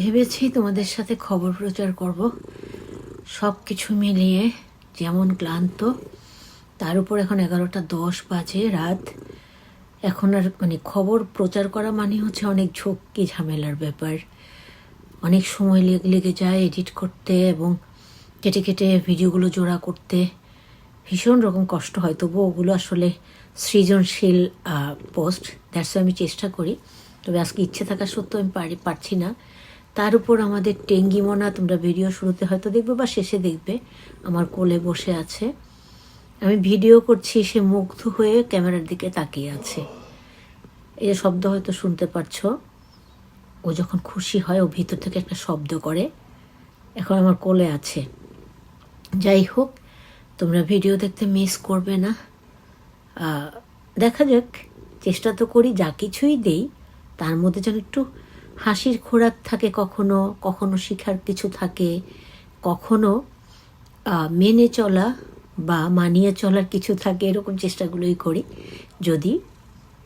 ভেবেছি তোমাদের সাথে খবর প্রচার করব। সব কিছু মিলিয়ে যেমন ক্লান্ত, তার উপর এখন এগারোটা দশ বাজে রাত। এখন আর মানে খবর প্রচার করা মানে হচ্ছে অনেক ঝক্কি ঝামেলার ব্যাপার। অনেক সময় লেগে যায় এডিট করতে এবং কেটে কেটে ভিডিওগুলো জোড়া করতে। ভীষণ রকম কষ্ট হয় তবুও ওগুলো আসলে সৃজনশীল পোস্ট দ্যাটস আমি চেষ্টা করি। তবে আজকে ইচ্ছে থাকা সত্ত্বেও আমি পারি, পারছি না। তার উপর আমাদের টেঙ্গি মনা, তোমরা ভিডিও শুরুতে হয়তো দেখবে বা শেষে দেখবে, আমার কোলে বসে আছে। আমি ভিডিও করছি, সে মুগ্ধ হয়ে ক্যামেরার দিকে তাকিয়ে আছে। এই যে শব্দ হয়তো শুনতে পারছ। ও যখন খুশি হয়, ও ভিতর থেকে একটা শব্দ করে। এখন আমার কোলে আছে। যাই হোক, তোমরা ভিডিও দেখতে মিস করবে না। দেখা যাক, চেষ্টা তো করি, যা কিছুই দেই, তার মধ্যে যেন একটু হাসির খোরাক থাকে কখনো কখনো শিখার কিছু থাকে, কখনো মেনে চলা বা মানিয়ে চলার কিছু থাকে, এরকম চেষ্টাগুলোই করি। যদি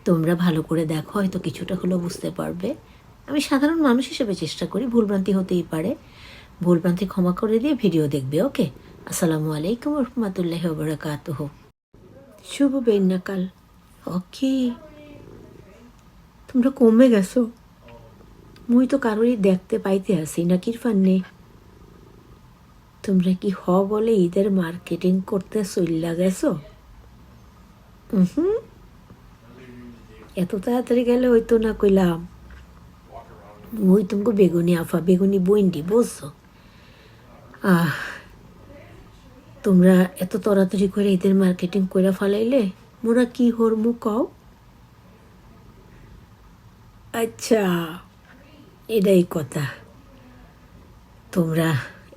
তোমরা ভালো করে দেখো, হয়তো কিছুটা হলেও বুঝতে পারবে। আমি সাধারণ মানুষ হিসেবে চেষ্টা করি, ভুলভ্রান্তি হতেই পারে। ভুলভ্রান্তি ক্ষমা করে দিয়ে ভিডিও দেখবে, ওকে? আসসালামু আলাইকুম রহমতুল্লাহ বরকাতহ শুভ বেন্নাকাল ওকে? তোমরা কমে গেছো। মুই তো কারোরই দেখতে পাইতে আসি না কিরফান নে তোমরা কি হ বলে ঈদের মার্কেটিং করতে চইল্লা গেছো? হুম এত তাড়াতাড়ি গেলে হইতো না কইলাম। মুই তোমাকে বেগুনি আফা, বেগুনি বইন্ডি বুঝছ? আহ, তোমরা এত তাড়াতাড়ি করে ঈদের মার্কেটিং করে ফেলাইলে, মোরা কি হরমু কও? আচ্ছা। এটাই কথা। তোমরা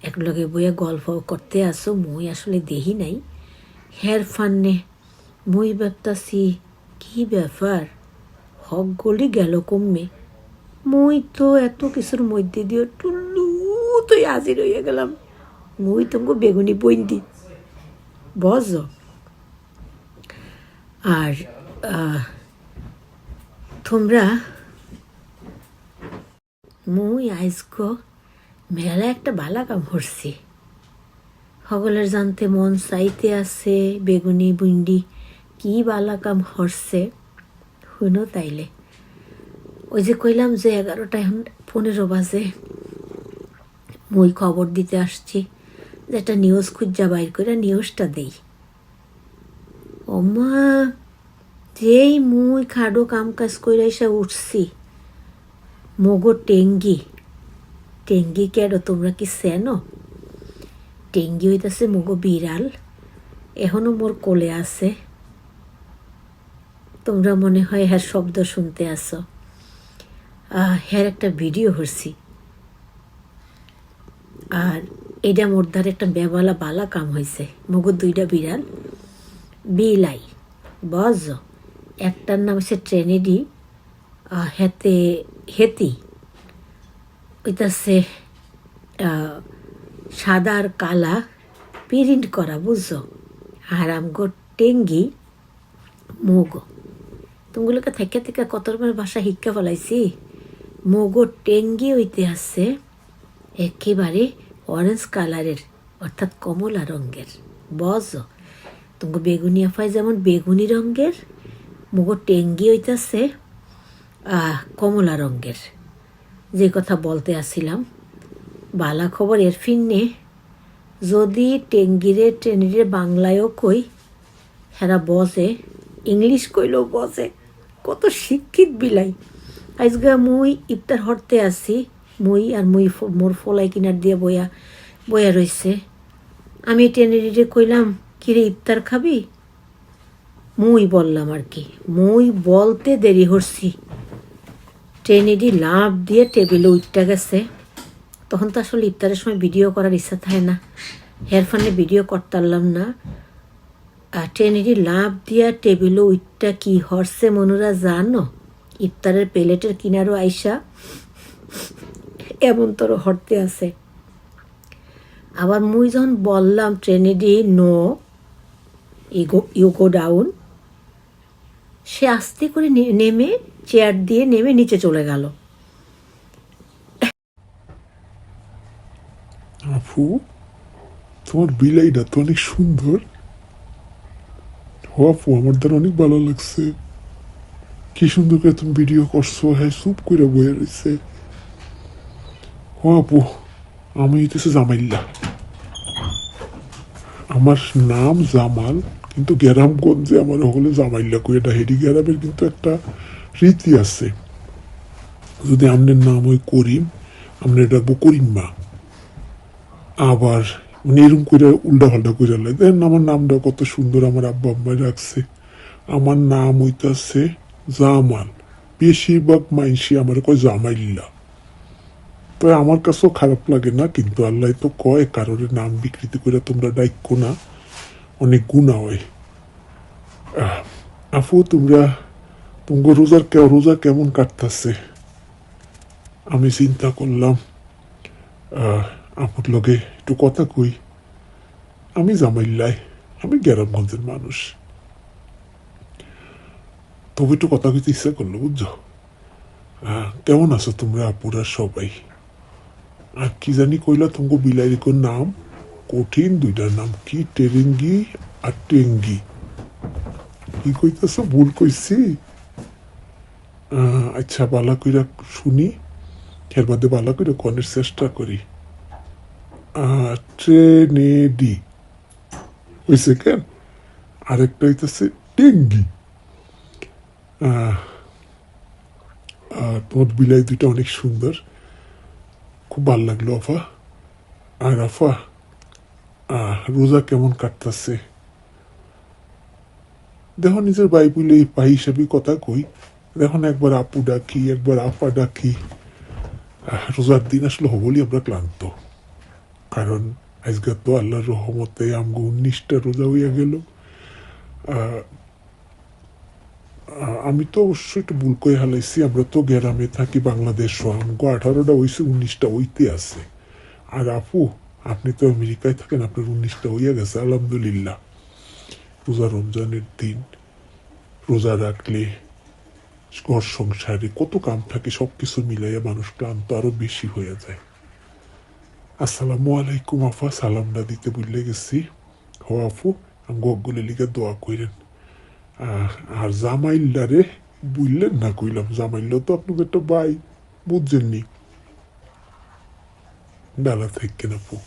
একলগে বইয়া গল্প করতে আসো, মুই আসলে দেহি নাই। হের ফান্নে মুই ভাবতাছি, কি ব্যাপার? হক গলি গেল কমবে মুই তো এত কিছুর মধ্যে দিয়ে টুল্লু তুই হাজির হইয়া গেলাম। মুই তোমাকে বেগুনি বইন্দি বজ আর তোমরা মুই আইজকো মেলা একটা বালা কাম করছি সকলের জানতে মন চাইতে আছে, বেগুনি বুন্ডি কি বালা কাম হরছে শুনো তাইলে। ওই যে কইলাম যে এগারোটা এখন পনেরো বাজে। মুই খবর দিতে আসছি যে একটা নিউজ খুঁজা বাইর করে নিউজটা দেই। ওমা, যেই মুই খাডো কাম কাজ করে এসে উঠছি মগো টেঙ্গি টেঙ্গি কেন তোমরা কি চেনো টেঙ্গি হইতাছে মগো বিড়াল এখনও মোর কোলে আছে তোমরা মনে হয় হ্যার শব্দ শুনতে আসো হ্যার একটা ভিডিও করছি আর এটা মোর দ্বারা একটা বেবালা বালা কাম হয়েছে মগর দুইটা বিড়াল বিলাই বজ একটার নাম হচ্ছে ট্রেনেডি হেতে হেতি ওইটাছে আহ, সাদা আর কালা প্রিন্ট করা বুঝছ? আর আমগো টেঙ্গি মোগো। তুমগুলোকে থেকে থেকে কত রকমের ভাষা শিক্ষা ফলাইছি? মোগো টেঙ্গি হইতে আছে একেবারে অরেঞ্জ কালারের অর্থাৎ কমলা রঙের। বজ তুমি বেগুনি আফায় যেমন বেগুনি রঙের মুগো টেঙ্গি হইতাছে কমলা রঙের। যে কথা বলতে আসছিলাম বালা খবর এর ফিন্নে যদি টেঙ্গিরে টেনিরে বাংলায়ও কই, হেরা বসে, ইংলিশ কইলেও বসে, কত শিক্ষিত বিলাই। আজগা মুই ইফতার হরতে আসি, মুই আর মুই মোর ফলাই কিনার দিয়ে বয়া বয়া রইছে। আমি টেনেরিরে কইলাম, কিরে ইফতার খাবি? মুই বললাম আর কি, মুই বলতে দেরি হরছি। ট্রেনেডি লাভ দিয়ে টেবিলে উঠতে গেছে। তখন তো আসলে ইফতারের সময় ভিডিও করার ইচ্ছা থাকে না। হেয়ারফোনে ভিডিও করতারলাম না। আর ট্রেনেরই লাভ দিয়া টেবিলে উইটটা কি হরছে মনুরা জানো? ইফতারের প্লেটের কিনারও আইসা এমন তোর হরতে আছে। আবার মুই যখন বললাম ট্রেনেডি নো, ইগো ইউগো ডাউন। সে আস্তে করে নেমে চেয়ার দিয়ে নেমে নিচে চলে গেল। আপু, তোমার বিলাইটা তো অনেক সুন্দর। ও আপু, আমার দ্বারা অনেক ভালো লাগছে। কি সুন্দর করে তুমি ভিডিও করছ হ্যাঁ সুপ করে বয়ে রয়েছে ও আপু, আমি হইতেছে জামাইল্লা। আমার নাম জামাল কিন্তু গ্রামগঞ্জে আমার হলে জামাইল্লা কই ডাহেরি গ্রামের কিন্তু একটা রীতি আছে। যদি আপনার নাম ওই করিম আমরা ডাকবো করিম্মা আবার মানে এরকম করে উল্টা পাল্টা করে লাগে দেখেন আমার নামটা কত সুন্দর আমার আব্বা আম্মা রাখছে। আমার নাম হইতাছে জামাল। বেশিরভাগ মাইনসি আমার কয় জামাইল্লা। তো আমার কাছেও খারাপ লাগে না, কিন্তু আল্লাহ তো কয়, কারোর নাম বিকৃতি করে তোমরা ডাইক্য না। অনেক গুণা হয় আপু তোমরা তোমার রোজার কে রোজা কেমন কাটতেছে আমি চিন্তা করলাম আপুর লগে একটু কথা কই আমি জামাইল্লাই আমি গ্রামগঞ্জের মানুষ তবে একটু কথা কইতে ইচ্ছা করল বুঝছ কেমন আছো তোমরা আপুরা সবাই আর কি জানি কইলা তোমাকে বিলাইর কোন নাম কঠিন, দুইটার নাম কি? টেরেঙ্গি আর টেঙ্গি। কি কইতেছ? ভুল কইছি? আচ্ছা বালা কইরা শুনি। এর মধ্যে বালা কইরা কনের চেষ্টা করি। ট্রেনেডি। হয়েছে কেন আরেকটা হইতেছে টেঙ্গি। তোমার বিলাই দুইটা অনেক সুন্দর। খুব ভালো লাগল, আফা। আর আফা রোজা কেমন কাটতেছে? দেখো, নিজের বাইবুলে পাই হিসাবে কথা কই। দেখুন একবার আপু ডাকি, একবার আপা ডাকি। রোজার দিন আসলে হবলি আমরা ক্লান্ত। কারণ আজকে তো আল্লাহর রহমতে আমগো উনিশটা রোজা হইয়া গেল। আমি তো অবশ্যই একটু ভুল করে হালাইছি, আমরা তো গ্রামে থাকি বাংলাদেশ আমগো আঠারোটা হইছে, উনিশটা হইতে আছে। আর আপু আপনি তো আমেরিকায় থাকেন আপনার উনিশটা হইয়া গেছে আলহামদুলিল্লাহ। রোজা রমজানের দিন রোজা রাখলে ঘর সংসারে কত কাম থাকে সব কিছু মিলাইয়া মানুষ ক্লান্ত আরও বেশি হয়ে যায়। আসসালামু আলাইকুম আফা সালামটা দিতে বললে গেছি। হো আফু আমি গগুলে লিগে দোয়া কইরেন। আহ, আর জামাইল্লারে বুঝলেন না কইলাম জামাইল্লা তো আপনাকে একটা বুঝছেননি বেলা থেকে আপু?